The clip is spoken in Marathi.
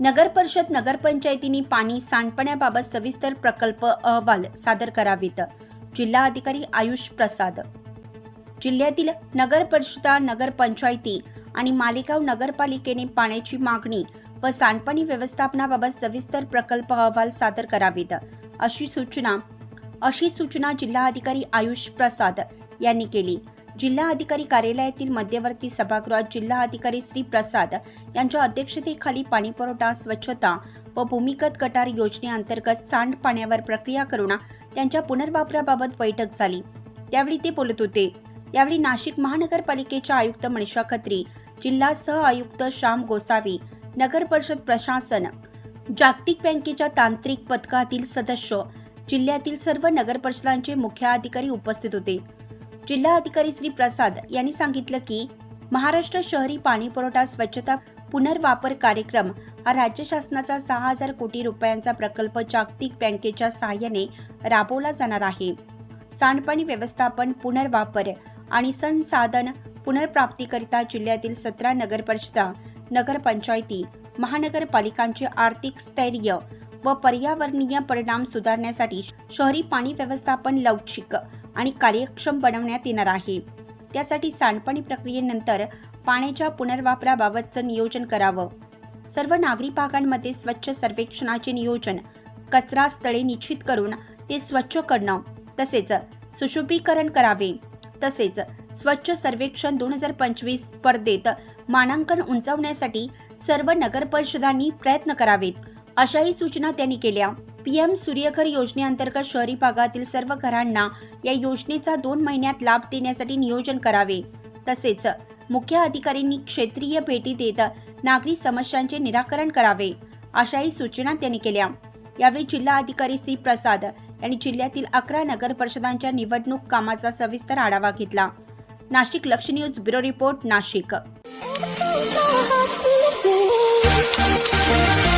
नगर परिषद नगरपंचायतींनी पाणी सांडपण्याबाबत सविस्तर प्रकल्प अहवाल सादर करावेत. जिल्हा अधिकारी आयुष प्रसाद. जिल्ह्यातील नगर परिषदा नगरपंचायती आणि मालेगाव नगरपालिकेने पाण्याची मागणी व सांडपाणी व्यवस्थापनाबाबत सविस्तर प्रकल्प अहवाल सादर करावेत. अशी सूचना अशी सूचना जिल्हा अधिकारी आयुष प्रसाद यांनी केली. जिल्हा अधिकारी कार्यालयातील मध्यवर्ती सभागृहात जिल्हा अधिकारी श्री प्रसाद यांच्या अध्यक्षतेखाली पाणीपुरवठा स्वच्छता व भूमिगत गटार योजनेअंतर्गत सांडपाण्यावर प्रक्रिया करून त्यांच्या पुनर्वापराबाबत बैठक झाली. त्यावेळी ते बोलत होते. यावेळी नाशिक महानगरपालिकेच्या आयुक्त मनीषा खत्री जिल्हा सह आयुक्त श्याम गोसावी नगर परिषद प्रशासन जागतिक बँकेच्या तांत्रिक पथकातील सदस्य जिल्ह्यातील सर्व नगर परिषदांचे मुख्य अधिकारी उपस्थित होते. जिल्हा अधिकारी श्री प्रसाद यांनी सांगितलं की महाराष्ट्र शहरी पाणी पुरवठा स्वच्छता पुनर्वापर कार्यक्रम हा राज्य शासनाचा सहा हजार कोटी रुपयांचा प्रकल्प जागतिक बँकेच्या सहाय्याने राबवला जाणार आहे. सांडपाणी व्यवस्थापन पुनर्वापर आणि संसाधन पुनर्प्राप्तीकरिता जिल्ह्यातील सतरा नगरपरिषदा नगरपंचायती महानगरपालिकांचे आर्थिक स्थैर्य व पर्यावरणीय परिणाम सुधारण्यासाठी शहरी पाणी व्यवस्थापन लवचिक आणि कार्यक्षम बनवण्यात येणार आहे. त्यासाठी सांडपाणी प्रक्रियेनंतर पाण्याच्या पुनर्वापराबाबतचं नियोजन करावं. सर्व नागरी भागांमध्ये स्वच्छ सर्वेक्षणाचे नियोजन कचरा स्थळे निश्चित करून ते स्वच्छ करणं तसेच सुशोभीकरण करावे. तसेच स्वच्छ सर्वेक्षण दोन हजार पंचवीस स्पर्धेत मानांकन उंचावण्यासाठी सर्व नगरपरिषदांनी प्रयत्न करावेत अशाही सूचना त्यांनी केल्या. पी एम सूर्यघर योजनेअंतर्गत शहरी भागातील सर्व घरांना या योजनेचा दोन महिन्यात लाभ देण्यासाठी नियोजन करावे. तसेच मुख्य अधिकाऱ्यांनी क्षेत्रीय भेटी देत नागरी समस्यांचे निराकरण करावे अशाही सूचना त्यांनी केल्या. यावेळी जिल्हा अधिकारी श्री प्रसाद यांनी जिल्ह्यातील अकरा नगर परिषदांच्या निवडणूक कामाचा सविस्तर आढावा घेतला. Nashik Laksh news bureau report Nashik. Thank you.